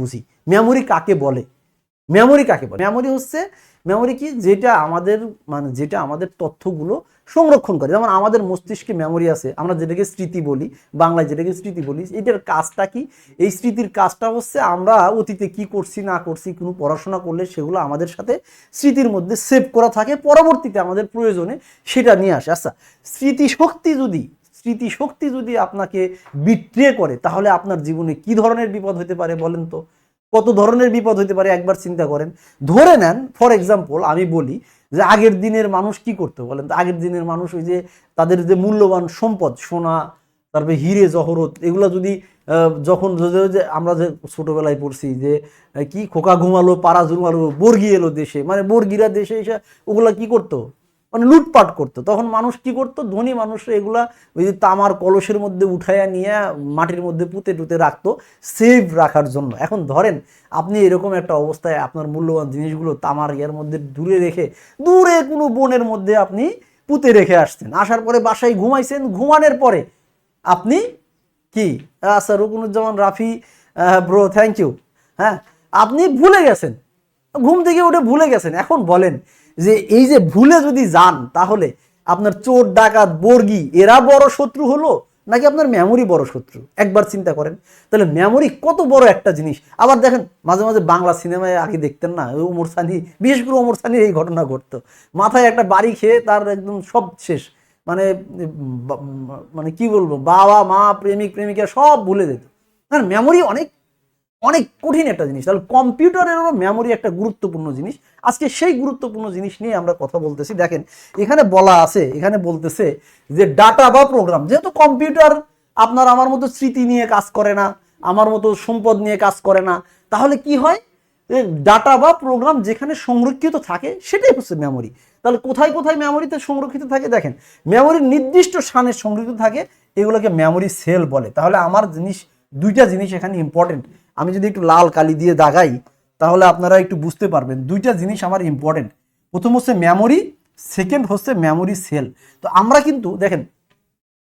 বুঝি মেমোরি কাকে বলে? মেমোরি কাকে বলে? মেমোরি হচ্ছে মেমোরি কি? যেটা আমাদের মানে যেটা আমাদের তথ্যগুলো সংরক্ষণ করে। যেমন আমাদের মস্তিষ্কে মেমোরি আছে, আমরা যেটাকে স্মৃতি বলি, বাংলায় যেটাকে স্মৃতি বলি, এটার কাজটা কি? এই স্মৃতির কাজটা হচ্ছে আমরা অতীতে কি করছি, না করছি, কোনো পড়াশোনা করলে সেগুলো আমাদের সাথে স্মৃতির মধ্যে সেভ করা থাকে, পরবর্তীতে আমাদের প্রয়োজনে সেটা নিয়ে আসে। আচ্ছা স্মৃতিশক্তি যদি স্মৃতিশক্তি যদি আপনাকে বিট্রে করে, তাহলে আপনার জীবনে কি ধরনের বিপদ হতে পারে বলেন তো? কত ধরনের বিপদ হতে পারে একবার চিন্তা করেন। ধরে নেন ফর এক্সাম্পল আমি বলি যে আগের দিনের মানুষ কি করতো বলেন তো? আগের দিনের মানুষ ওই যে তাদের যে মূল্যবান সম্পদ, সোনা, তারপরে হিরে, জহরত, এগুলো যদি যখন যে- আমরা যে ছোটবেলায় পড়ছি যে কি খোকা ঘুমালো, পাড়া ঝুমালো, বর্গি এলো দেশে মানে বর্গিরা দেশে এসে ওগুলা কি করতো? মানে লুটপাট করতো। তখন মানুষ কি করতো? ধনী মানুষ এগুলা ওই যে তামার কলসের মধ্যে উঠাইয়া নিয়ে মাটির মধ্যে পুঁতে টুতে রাখতো সেভ রাখার জন্য। এখন ধরেন আপনি এরকম একটা অবস্থায় আপনার মূল্যবান জিনিসগুলো তামার ইয়ের মধ্যে দূরে রেখে, দূরে কোনো বনের মধ্যে আপনি পুঁতে রেখে আসছেন। আসার পরে বাসায় ঘুমাইছেন, ঘুমানোর পরে আপনি কি? আচ্ছা Rukunuzzaman Rafi bro thank you হ্যাঁ আপনি ভুলে গেছেন। ঘুম থেকে উঠে ভুলে গেছেন। এখন বলেন যে এই যে ভুলে যদি যান, তাহলে আপনার চোর, ডাকাত, বর্গি, এরা বড় শত্রু হলো নাকি আপনার মেমোরি বড় শত্রু? একবার চিন্তা করেন। তাহলে মেমোরি কত বড় একটা জিনিস। আবার দেখেন, মাঝে মাঝে বাংলা সিনেমায় আগে দেখতেন না ওমর সানি, বিশেষ করে ওমর সানির এই ঘটনা ঘটতো। মাথায় একটা বাড়ি খেয়ে তার একদম সব শেষ। মানে মানে কি বলব, বাবা, মা, প্রেমিক, প্রেমিকা সব ভুলে যেত। কারণ মেমোরি অনেক অনেক কঠিন একটা জিনিস। তাহলে কম্পিউটারেরও মেমোরি একটা গুরুত্বপূর্ণ জিনিস। আজকে সেই গুরুত্বপূর্ণ জিনিস নিয়ে আমরা কথা বলতেছি। দেখেন, এখানে বলা আছে, এখানে বলতেছে যে ডাটা বা প্রোগ্রাম যেহেতু কম্পিউটার আপনার আমার মতো স্মৃতি নিয়ে কাজ করে না, আমার মতো সম্পদ নিয়ে কাজ করে না, তাহলে কি হয়? ডাটা বা প্রোগ্রাম যেখানে সংরক্ষিত থাকে, সেটাই হচ্ছে মেমোরি তাহলে কোথায় কোথায় মেমোরিতে সংরক্ষিত থাকে? দেখেন মেমোরির নির্দিষ্ট স্থানে সংরক্ষিত থাকে, এগুলোকে মেমোরি সেল বলে। তাহলে আমার জিনিস, দুইটা জিনিস এখানে ইম্পর্টেন্ট আমি যদি একটু লাল কালি দিয়ে দাগাই, তাহলে আপনারা একটু বুঝতে পারবেন। দুইটা জিনিস আমার ইম্পর্টেন্ট প্রথম হচ্ছে মেমোরি সেকেন্ড হচ্ছে মেমোরি সেল তো আমরা কিন্তু, দেখেন,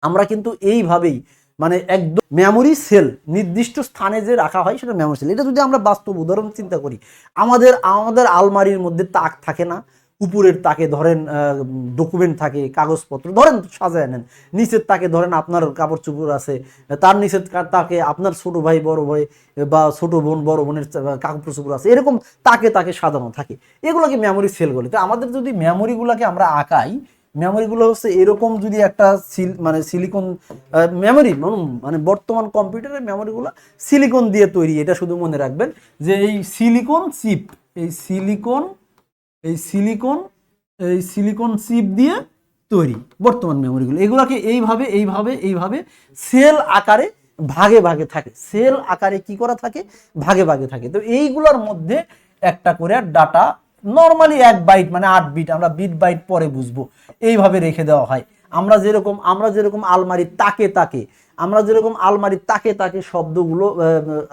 আমরা কিন্তু এইভাবেই মানে একদম মেমোরি সেল নির্দিষ্ট স্থানে যে রাখা হয় সেটা মেমোরি সেল এটা যদি আমরা বাস্তব উদাহরণ চিন্তা করি, আমাদের আমাদের আলমারির মধ্যে তাক থাকে না উপরের তাকে ধরেন ডকুমেন্ট থাকে, কাগজপত্র, ধরেন সাজায় নেন। নিচের তাকে ধরেন আপনার কাপড় চোপড় আছে, তার নিচের তাকে আপনার ছোট ভাই, বড় ভাই, বা ছোট বোন, বড় বোনের কাপড় চোপড় আছে, এরকম তাকে তাকে সাজানো থাকে। এগুলোকে মেমোরি সেল বলে। তো আমাদের যদি মেমোরিগুলোকে আমরা আঁকাই মেমোরিগুলো হচ্ছে এরকম যদি একটা সিল মানে সিলিকন মেমোরি মানে বর্তমান কম্পিউটারের মেমোরিগুলো সিলিকন দিয়ে তৈরি। এটা শুধু মনে রাখবেন যে এই সিলিকন চিপ এই সিলিকন এই সিলিকন এই সিলিকন চিপ দিয়ে তৈরি বর্তমান মেমোরিগুলো এগুলোকে এইভাবে এইভাবে এইভাবে সেল আকারে ভাগে ভাগে থাকে। সেল আকারে কি করা থাকে? ভাগে ভাগে থাকে। তো এইগুলোর মধ্যে একটা করে ডাটা নর্মালি এক বাইট মানে আট বিট আমরা বিট বাইট পরে বুঝব। এইভাবে রেখে দেওয়া হয়। আমরা যেরকম আমরা যেরকম আলমারি তাকে তাকে আমরা যেরকম আলমারির তাকে তাকে শব্দগুলো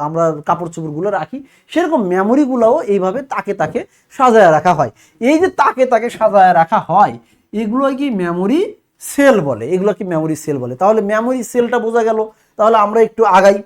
আমরা কাপড় চোপড়গুলো রাখি, সেরকম মেমোরিগুলোও এইভাবে তাকে তাকে সাজায় রাখা হয়। এই যে তাকে তাকে সাজায় রাখা হয় এগুলো কি মেমোরি সেল বলে? এগুলো কি মেমোরি সেল বলে? তাহলে মেমোরি সেলটা বোঝা গেল। তাহলে আমরা একটু আগাই।